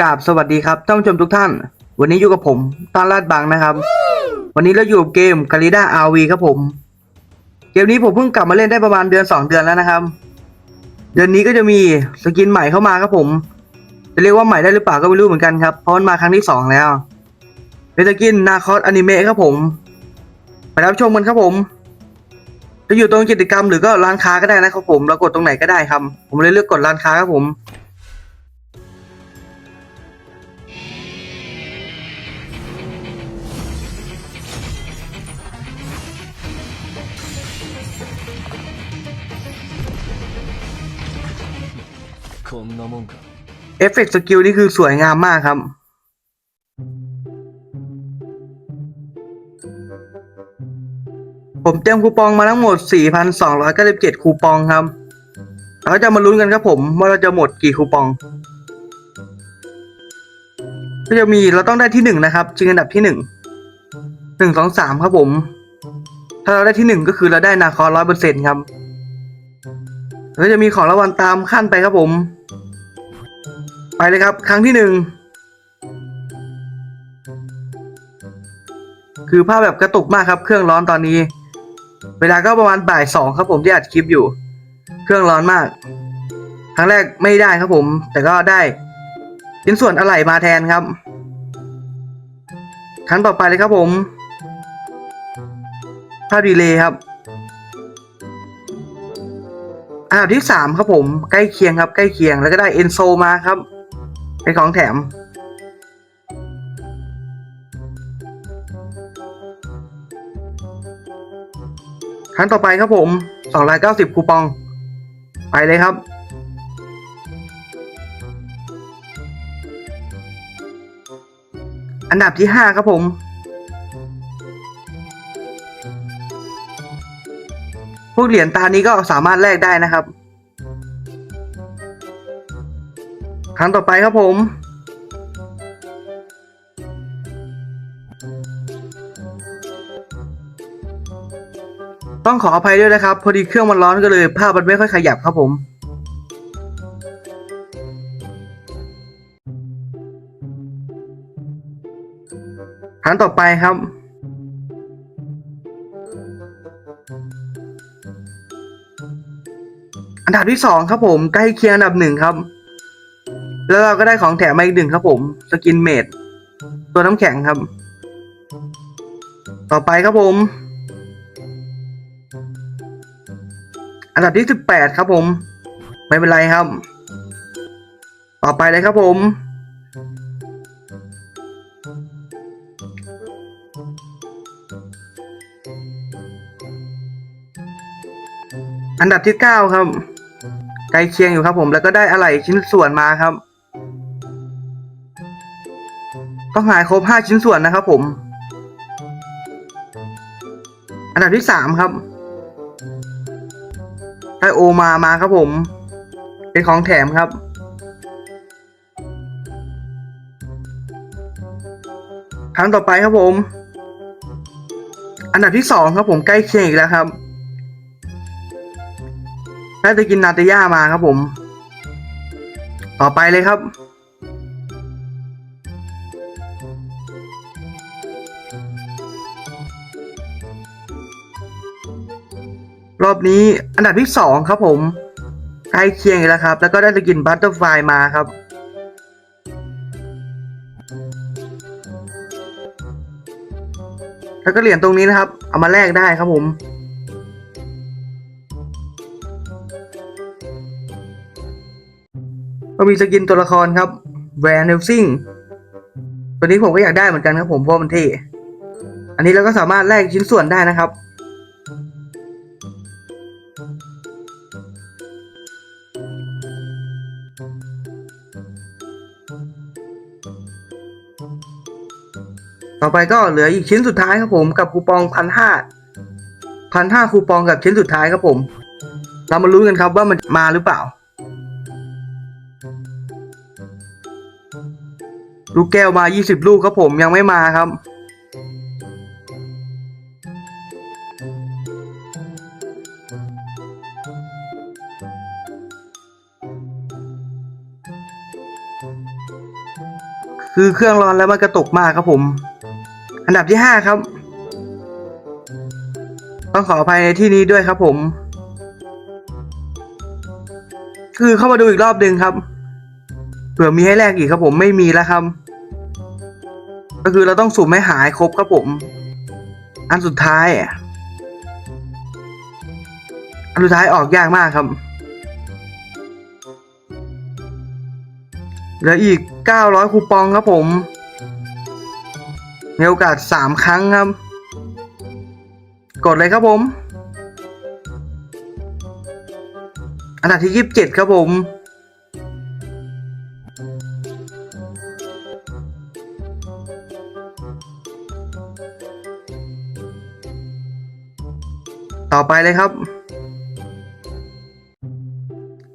กราบสวัสดีครับท่านผู้ชมทุกท่าน วันนี้อยู่กับผมต้านลาดบังนะครับ วันนี้เราอยู่กับเกมกาลิด้าอาวีครับผม เกมนี้ผมเพิ่งกลับมาเล่นได้ประมาณเดือนสองเดือนแล้วนะครับ เดือนนี้ก็จะมีสกินใหม่เข้ามาครับผม จะเรียกว่าใหม่ได้หรือเปล่าก็ไม่รู้เหมือนกันครับเพราะมันมาครั้งที่สองแล้ว เป็นสกินนาคอสอนิเมะครับผมไปรับชมกันครับผมจะอยู่ตรงกิจกรรมหรือก็ร้านค้าก็ได้นะครับผมเรากดตรงไหนก็ได้ครับ ผมเลยเลือกกดร้านค้าครับผม こんなもんか เอฟเฟกต์สกิลนี่คือสวยงามมากครับ ผมเตรียมคูปองมาทั้งหมด 4,297 คูปองครับเราก็จะมาลุ้นกันครับผมว่าเราจะหมดกี่คูปอง ก็จะมีเราต้องได้ที่หนึ่งนะครับชิงอันดับที่หนึ่ง หนึ่งสองสามครับผม ถ้าเราได้ที่หนึ่งก็คือเราได้นาคอร้อยเปอร์เซ็นต์ครับแล้วจะมีของรางวัลตามขั้นไปครับผม ไปเลยครับ ครั้งที่หนึ่งคือภาพแบบกระตุกมากครับ เครื่องร้อนตอนนี้ เวลาก็ประมาณบ่ายสองครับผมที่อัดคลิปอยู่ เครื่องร้อนมาก ครั้งแรกไม่ได้ครับผม แต่ก็ได้ชิ้นส่วนอะไหล่มาแทนครับ ครั้งต่อไปเลยครับผม ภาพดีเลย์ครับอันดับที่สามครับผมใกล้เคียงครับ ใกล้เคียงแล้วก็ได้เอนโซมาครับเป็นของแถม ครั้งต่อไปครับผม290คูปอง ไปเลยครับ อันดับที่5ครับผม วกเหรียญตานี้ก็สามารถแลกได้นะครับ ครั้งต่อไปครับผม ต้องขออภัยด้วยนะครับ พอดีเครื่องมันร้อนก็เลยภาพมันไม่ค่อยขยับครับผมครั้งต่อไปครับ อันดับที่สองครับผมใกล้เคียงอันดับหนึ่งครับ แล้วเราก็ได้ของแถมมาอีกหนึ่งครับผม สกินเมดตัวน้ำแข็งครับ ต่อไปครับผม อันดับที่สิบแปดครับผม ไม่เป็นไรครับ ต่อไปเลยครับผมอันดับที่เก้าครับ ใกล้เคียงอยู่ครับผมแล้วก็ได้อะไหล่ชิ้นส่วนมาครับ ต้องหายครบห้าชิ้นส่วนนะครับผม อันดับที่สามครับ ได้โอมามาครับผม เป็นของแถมครับ ครั้งต่อไปครับผม อันดับที่สองครับผมใกล้เคียงอีกแล้วครับ ได้จะกินนาตาย่ามาครับผม ต่อไปเลยครับ รอบนี้อันดับที่สองครับผมใกล้เคียงอีกแล้วครับ แล้วก็ได้จะกินบัตเตอร์ไฟมาครับแล้วก็เหรียญตรงนี้นะครับ เอามาแลกได้ครับผม ก็มีสกินตัวละครครับแวนเนลซิงตัวนี้ผมก็อยากได้เหมือนกันครับผมเพราะมันเท่อันนี้เราก็สามารถแลกชิ้นส่วนได้นะครับ ต่อไปก็เหลืออีกชิ้นสุดท้ายครับผมกับคูปองพันห้าพันห้าคูปองกับชิ้นสุดท้ายครับผม เรามาลุ้นกันครับว่ามันมาหรือเปล่า ลูกแก้วมา 20 ลูกครับผมยังไม่มาครับ คือเครื่องร้อนแล้วมันกระตกมากครับผม อันดับที่ห้าครับ ต้องขออภัยในที่นี้ด้วยครับผม คือเข้ามาดูอีกรอบหนึ่งครับเผื่อมีให้แลกอีกครับผมไม่มีแล้วครับ ก็คือเราต้องสุ่มให้หายครบครับผม อันสุดท้าย อันสุดท้ายออกยากมากครับ เหลืออีก 900 คูปองครับผม มีโอกาส 3 ครั้งครับ กดเลยครับผม อันดับที่ 27 ครับผม ต่อไปเลยครับ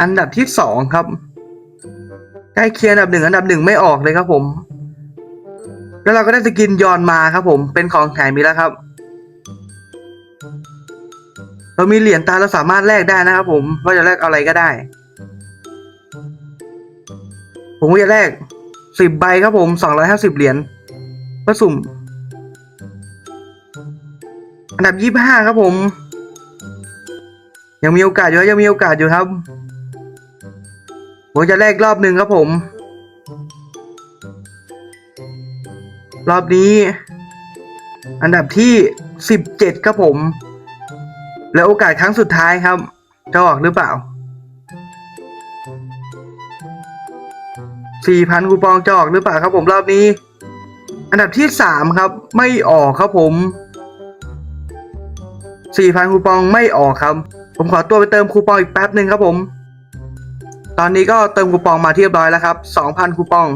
อันดับที่สองครับ ใกล้เคียงอันดับหนึ่งอันดับหนึ่งไม่ออกเลยครับผม แล้วเราก็ได้สกินยอนมาครับผม เป็นของแถมมีแล้วครับ เรามีเหรียญตาเราสามารถแลกได้นะครับผมว่าจะแลกอะไรก็ได้ ผมก็จะแลกสิบใบครับผมสองร้อยห้าสิบเหรียญเพื่อสุ่มอันดับยี่ห้าครับผม ยังมีโอกาสอยู่ยังมีโอกาสอยู่ครับผมจะแลกรอบหนึ่งครับผม รอบนี้ อันดับที่สิบเจ็ดครับผม แล้วโอกาสครั้งสุดท้ายครับ จะออกหรือเปล่าสี่พันคูปองจะออกหรือเปล่าครับผมรอบนี้ อันดับที่สามครับ ไม่ออกครับผมสี่พันคูปองไม่ออกครับ ผมขอตัวไปเติมคูปองอีกแป๊บหนึ่งครับผม ตอนนี้ก็เติมคูปองมาเรียบร้อยแล้วครับ2,000คูปอง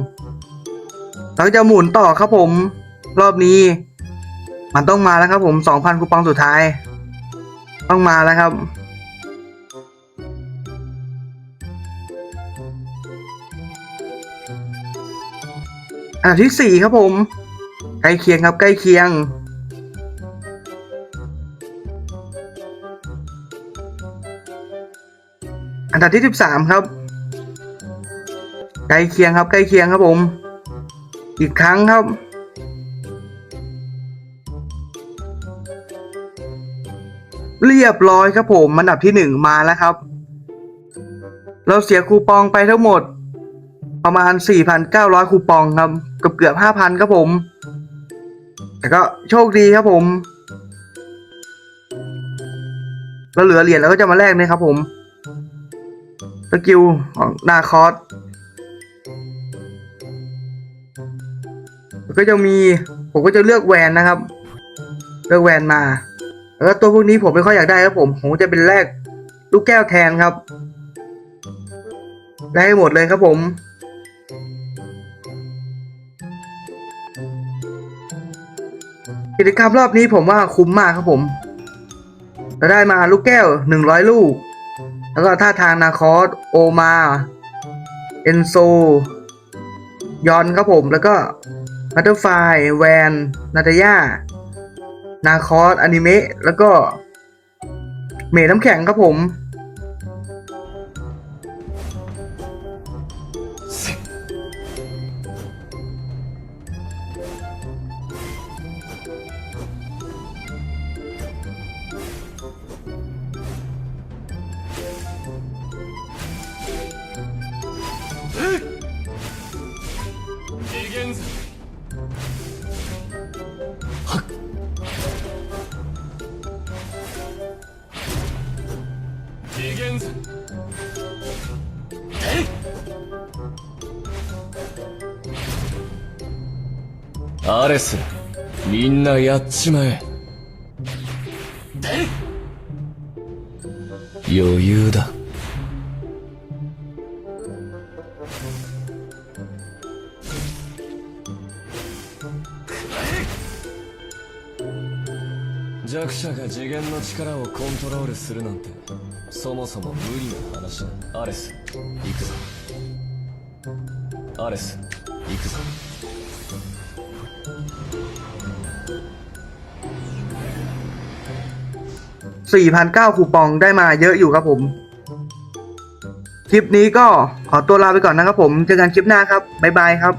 เราจะหมุนต่อครับผม รอบนี้ มันต้องมาแล้วครับผม2,000คูปองสุดท้าย ต้องมาแล้วครับอันที่สี่ครับผม ใกล้เคียงครับใกล้เคียง อันดับที่สิบสามครับใกล้เคียงครับใกล้เคียงครับผม อีกครั้งครับ เรียบร้อยครับผมอันดับที่หนึ่งมาแล้วครับ เราเสียคูปองไปทั้งหมด ประมาณ 4,900 คูปองครับเกือบเกือบ5,000 ครับผม แต่ก็โชคดีครับผม เราเหลือเหรียญแล้วก็จะมาแลกนะครับผม สกิลของนาคอสก็จะมีผมก็จะเลือกแวนนะครับ เลือกแวนมาแล้วตัวพวกนี้ผมไม่ค่อยอยากได้ครับผมผมจะเป็นแลกลูกแก้วแทนครับ ได้หมดเลยครับผม กิจกรรมรอบนี้ผมว่าคุ้มมากครับผมเราได้มาลูกแก้วหนึ่งร้อยลูก แล้วก็ท่าทางนาคอสโอมา เอนโซ ยอนครับผม แล้วก็มัตเตอร์ไฟแวน นาตาย่า นาคอสอนิเมะ แล้วก็ เมทน้ำแข็งครับผม アレスみんなやっちまえ。余裕だ。弱者が次元の力をコントロールするなんてそもそも無理な話だ。アレス行くぞ。アレス行くぞ。4,009คูปองได้มาเยอะอยู่ครับผม คลิปนี้ก็ขอตัวลาไปก่อนนะครับผม เจอกันคลิปหน้าครับ บ๊ายบายครับ